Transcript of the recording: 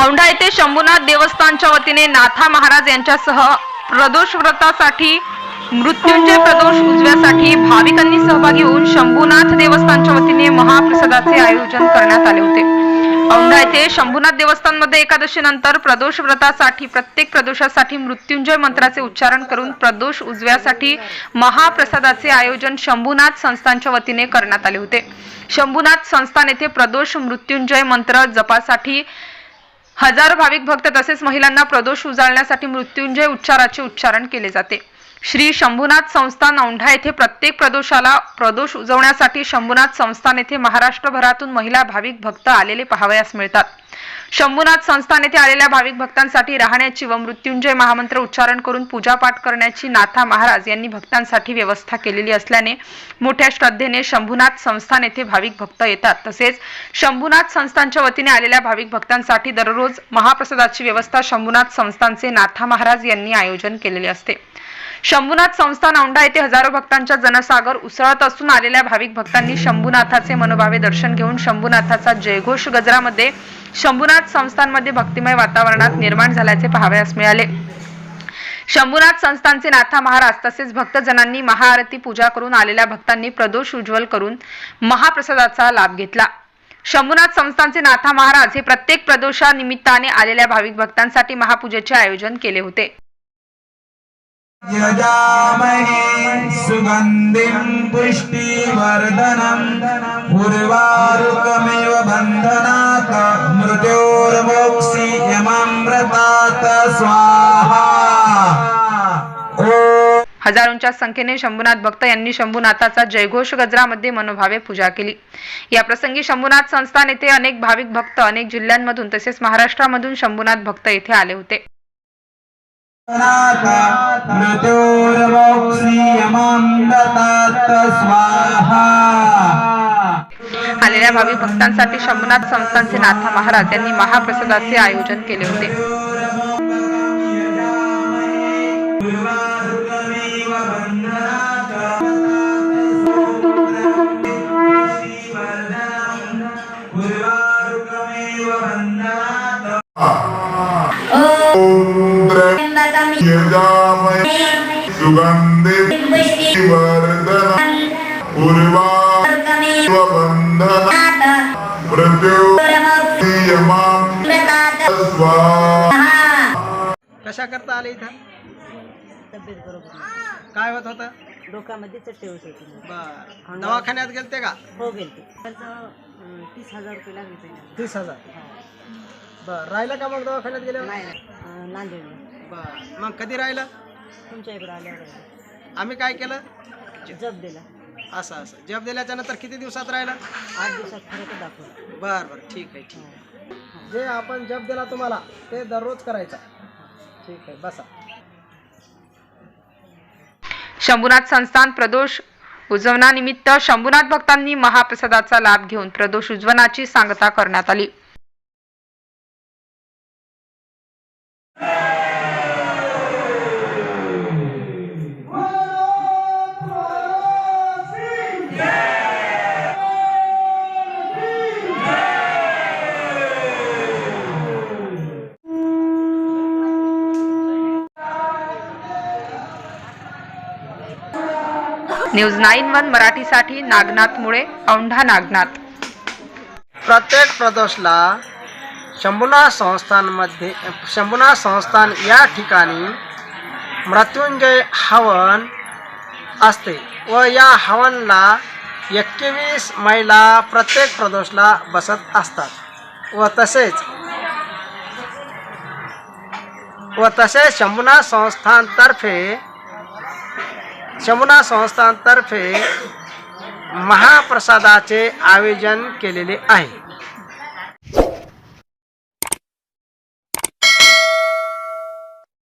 औंढा येथे शंभूनाथ देवस्थानच्या वतीने नाथा महाराज यांच्यासह प्रदोष व्रतासाठी मृत्युंजय प्रदोष उजव्यासाठी भाविकांनी सहभागी होऊन शंभूनाथ देवस्थानच्या वतीने महाप्रसादाचे आयोजन करण्यात आले होते. औंढा येथे शंभूनाथ देवस्थानमध्ये एकादशी नंतर प्रदोष व्रतासाठी प्रत्येक प्रदोषासाठी मृत्युंजय मंत्राचे उच्चारण करून प्रदोष उजव्यासाठी महाप्रसादाचे आयोजन शंभूनाथ संस्थानच्या वतीने करण्यात आले होते. शंभूनाथ संस्थान येथे प्रदोष मृत्युंजय मंत्र जपासाठी हजारो भाविक भक्त तसेच महिलांना प्रदोष उजाळण्यासाठी मृत्युंजय उच्चाराचे उच्चारण केले जाते. श्री शंभूनाथ संस्थान औंढा येथे प्रत्येक प्रदोषाला प्रदोष उजवण्यासाठी शंभूनाथ संस्थान येथे महाराष्ट्रभरातून महिला भाविक भक्त आलेले पाहावयास मिळतात. शंभूनाथ संस्थान येथे आलेल्या भाविक भक्तांसाठी राहण्याची व मृत्युंजय महामंत्र उच्चारण करून पूजापाठ करण्याची नाथा महाराज यांनी भक्तांसाठी व्यवस्था केलेली असल्याने मोठ्या श्रद्धेने शंभूनाथ संस्थान येथे भाविक भक्त येतात. तसेच शंभूनाथ संस्थानच्या वतीने आलेल्या भाविक भक्तांसाठी दररोज महाप्रसादाची व्यवस्था शंभूनाथ संस्थानचे नाथा महाराज यांनी आयोजन केलेले असते. शंभूनाथ संस्थान औंढा येथे हजारो भक्तांचा जनसागर उसळत असून आलेल्या भाविक भक्तांनी शंभूनाथाचे मनोभावे दर्शन घेऊन शंभूनाथाचा जयघोष गजरामध्ये शंभूनाथ संस्थानमध्ये भक्तिमय वातावरणात निर्माण झाल्याचे पाहावयास मिळाले. शंभूनाथ संस्थानचे नाथा महाराज तसेच भक्तजनांनी महाआरती पूजा करून आलेल्या भक्तांनी प्रदोष उज्ज्वल करून महाप्रसादाचा लाभ घेतला. शंभूनाथ संस्थानचे नाथा महाराज हे प्रत्येक प्रदोषा निमित्ताने आलेल्या भाविक भक्तांसाठी महापूजेचे आयोजन केले होते. यजामहे सुगन्धिं पुष्टिवर्धनम् उर्वारुकमिव बन्धनात् मृत्योर्मोक्षि स्वाहा। हजारोंच्या संख्येने शंभूनाथ भक्त यांनी शंभूनाथाचा जयघोष गजरामध्ये मनोभावे पूजा केली. या प्रसंगी शंभूनाथ संस्थान येथे अनेक भाविक भक्त अनेक जिल्ह्यांमधून तसेच महाराष्ट्रामधून शंभूनाथ भक्त येथे आले होते नाथ मृत्योर्मोक्षि यममृतात् स्वाहा आलेल्या भावी भक्तांसाठी शंभनाथ संस्थानचे नाथा महाराज यांनी महाप्रसादाचे आयोजन केले होते. वर्धन कशा करता आले इथं तब्येत बरोबर काय होत होतं डोक्यामध्ये चट्टे होत होती बर दवाखान्यात गेलते का हो गेलते त्याचं तीस हजार रुपये लागले तीस हजार बर राहिलं का मग दवाखान्यात गेलं नाही नाही बर मग कधी राहिलं? तुमच्या इकडं आल्यावर आम्ही काय केलं? जप दिला. असं असं. जब दिल्याच्या नंतर किती दिवसात राहिलं? आठ दिवसात फरक दाखवला. बर बर. ठीक आहे ठीक आहे. जे आपण जब दिला तुम्हाला ते दररोज करायचा. ठीक आहे बसा. शंभूनाथ संस्थान प्रदोष उजवण्यानिमित्त शंभूनाथ भक्तांनी महाप्रसादाचा लाभ घेऊन प्रदोष उजवनाची सांगता करण्यात आली. न्यूज नाईन वन मराठीसाठी नागनाथ मुळे औंढा नागनाथ. प्रत्येक प्रदोषला शंभुनाथ संस्थानमध्ये शंभुनाथ संस्थान या ठिकाणी मृत्युंजय हवन असते व या हवनला एकवीस महिला प्रत्येक प्रदोषला बसत असतात. व तसेच व तसेच शंभुनाथ संस्थानतर्फे शमुना संस्थांतर्फे महाप्रसादाचे आयोजन केलेले आहे.